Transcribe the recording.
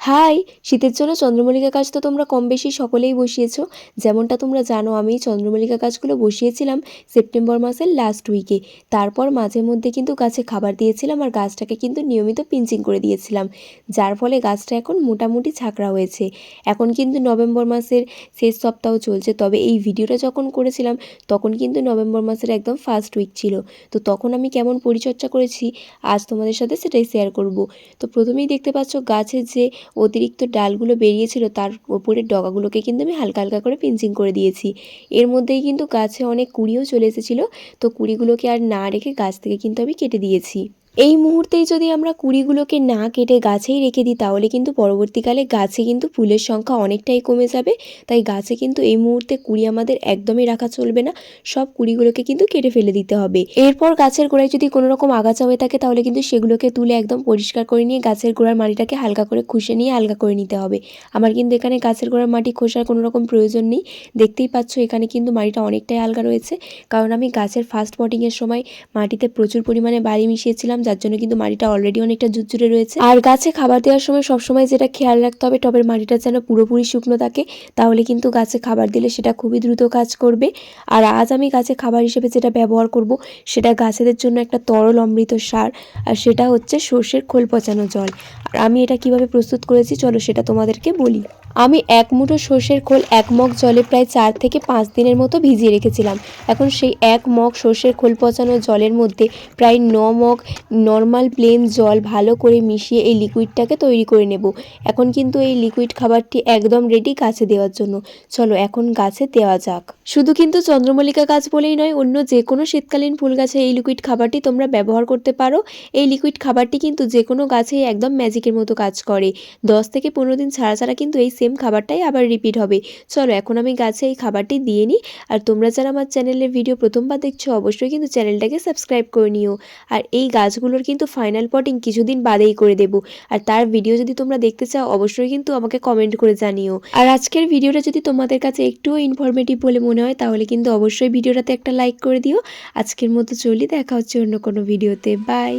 High, শীতের জন্য চন্দ্রমল্লিকা গাছ তো তোমরা কম বেশি সকলেই বসিয়েছো। যেমনটা তোমরা জানো, আমি চন্দ্রমল্লিকা গাছগুলো বসিয়েছিলাম সেপ্টেম্বর মাসের লাস্ট উইকে তারপর মাঝে মধ্যে কিন্তু গাছে খাবার দিয়েছিলাম আর গাছটাকে কিন্তু নিয়মিত পিঞ্চিং করে দিয়েছিলাম। যার ফলে গাছটা এখন মোটামুটি ঝাঁকড়া হয়েছে। এখন কিন্তু নভেম্বর মাসের শেষ সপ্তাহ চলছে, তবে এই ভিডিওটা যখন করেছিলাম, তখন কিন্তু নভেম্বর মাসের একদম ফার্স্ট উইক ছিল। তো তখন আমি কেমন পরিচর্যা করেছি, আজ তোমাদের সাথে সেটাই শেয়ার করব। তো প্রথমেই দেখতে পাচ্ছ, গাছের যে অতিরিক্ত ডালগুলো বেরিয়েছিল, তার ওপরের ডগাগুলোকে কিন্তু আমি হালকা হালকা করে পিঞ্চিং করে দিয়েছি। এর মধ্যেই কিন্তু গাছে অনেক কুঁড়িও চলে এসেছিল, তো কুঁড়িগুলোকে আর না রেখে গাছ থেকে কিন্তু আমি কেটে দিয়েছি। এই মুহূর্তেই যদি আমরা কুড়িগুলোকে না কেটে গাছেই রেখে দিই, তাহলে কিন্তু পরবর্তীকালে গাছে কিন্তু ফুলের সংখ্যা অনেকটাই কমে যাবে। তাই গাছে কিন্তু এই মুহূর্তে কুড়ি আমাদের একদমই রাখা চলবে না। সব কুড়িগুলোকে কিন্তু কেটে ফেলে দিতে হবে। এরপর গাছের গোড়ায় যদি কোনো রকম আগাছা হয়ে থাকে, তাহলে কিন্তু সেগুলোকে তুলে একদম পরিষ্কার করে নিয়ে গাছের গোড়ার মাটিটাকে হালকা করে খুশে নিয়ে হালকা করে নিতে হবে। আমার কিন্তু এখানে গাছের গোড়ার মাটি খোসার কোনো রকম প্রয়োজন নেই। দেখতেই পাচ্ছ এখানে কিন্তু মাটিটা অনেকটাই হালকা রয়েছে। কারণ আমি গাছের ফার্স্ট পটিংয়ের সময় মাটিতে প্রচুর পরিমাণে বালি মিশিয়েছিলাম যার জন্য কিন্তু মাটিটা অলরেডি অনেকটা ঝুরঝুরে রয়েছে। আর গাছে খাবার দেওয়ার সময় সবসময় যেটা খেয়াল রাখতে হবে, টবের মাটিটা যেন পুরোপুরি শুকনো থাকে, তাহলে কিন্তু গাছে খাবার দিলে সেটা খুবই দ্রুত কাজ করবে। আর আজ আমি গাছে খাবার হিসেবে যেটা ব্যবহার করব, সেটা গাছেদের জন্য একটা তরল অমৃত সার, আর সেটা হচ্ছে সর্ষের খোল পচানো জল। আর আমি এটা কীভাবে প্রস্তুত করেছি, চলো সেটা তোমাদেরকে বলি। আমি এক মুঠো সর্ষের খোল এক মগ জলে প্রায় চার থেকে পাঁচ দিনের মতো ভিজিয়ে রেখেছিলাম। এখন সেই এক মগ সর্ষের খোল পচানো জলের মধ্যে প্রায় ন মগ নর্মাল প্লেন জল ভালো করে মিশিয়ে এই লিকুইডটাকে তৈরি করে নেব। এখন কিন্তু এই লিকুইড খাবারটি একদম রেডি গাছে দেওয়ার জন্য। চলো এখন গাছে দেওয়া যাক। শুধু কিন্তু চন্দ্রমল্লিকা গাছ বলেই নয়, অন্য যে কোনো শীতকালীন ফুল গাছে এই লিকুইড খাবারটি তোমরা ব্যবহার করতে পারো। এই লিকুইড খাবারটি কিন্তু যে কোনো গাছেই একদম ম্যাজিকের মতো কাজ করে। দশ থেকে পনেরো দিন ছাড়া ছাড়া কিন্তু এই সেম খাবারটাই আবার রিপিট হবে। চলো এখন আমি গাছে এই খাবারটি দিয়ে নিই। আর তোমরা যারা আমার চ্যানেলের ভিডিও প্রথমবার দেখছ, অবশ্যই কিন্তু চ্যানেলটাকে সাবস্ক্রাইব করে নিও। আর এই গাছগুলোর কিন্তু ফাইনাল পটিং কিছুদিন বাদেই করে দেব। আর তার ভিডিও যদি তোমরা দেখতে চাও, অবশ্যই কিন্তু আমাকে কমেন্ট করে জানিও। আর আজকের ভিডিওটা যদি তোমাদের কাছে একটুও ইনফরমেটিভ বলে মনে হয়, তাহলে কিন্তু অবশ্যই ভিডিওটাতে একটা লাইক করে দিও। আজকের মতো চলি, দেখা হচ্ছে অন্য কোনো ভিডিওতে বাই